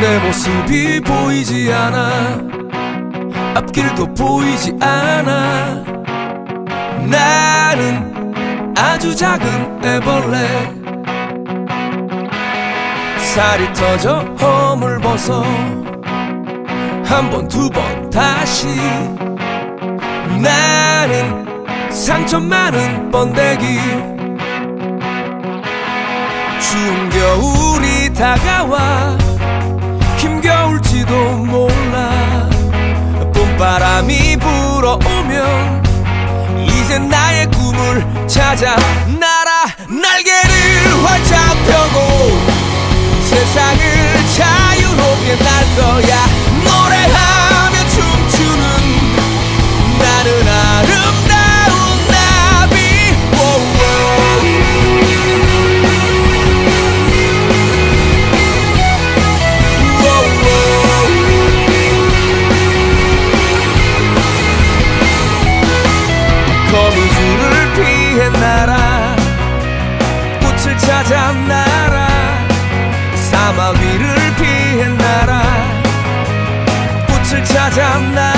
내 모습이 보이지 않아. 앞길도 보이지 않아. 나는 아주 작은 애벌레. 살이 터져 허물 벗어. 한 번 두 번 다시. 나는 상처 많은 번데기. 추운 겨울이 다가와 불어오면 이제 나의 꿈을 찾아 날아 날개를 활짝 꽃을 찾아 날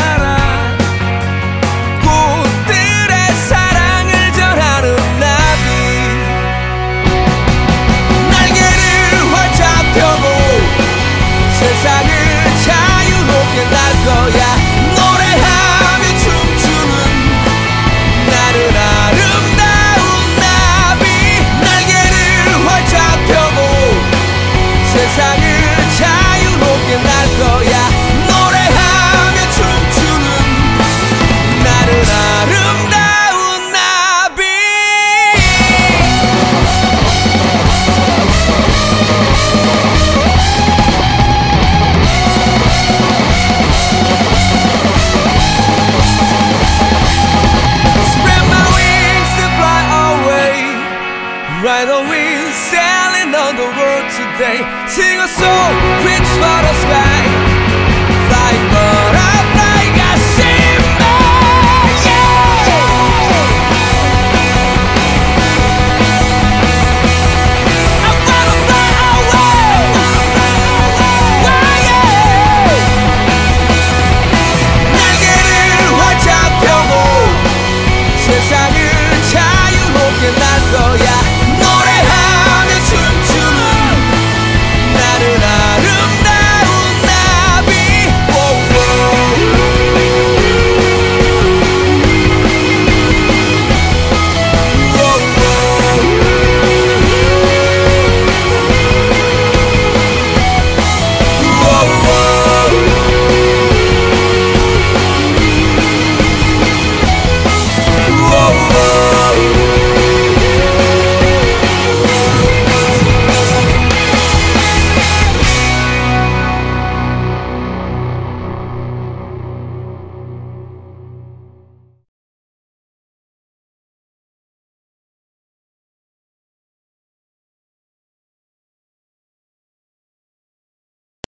right wind, sailing on the world today. Sing a song, reach for the sky.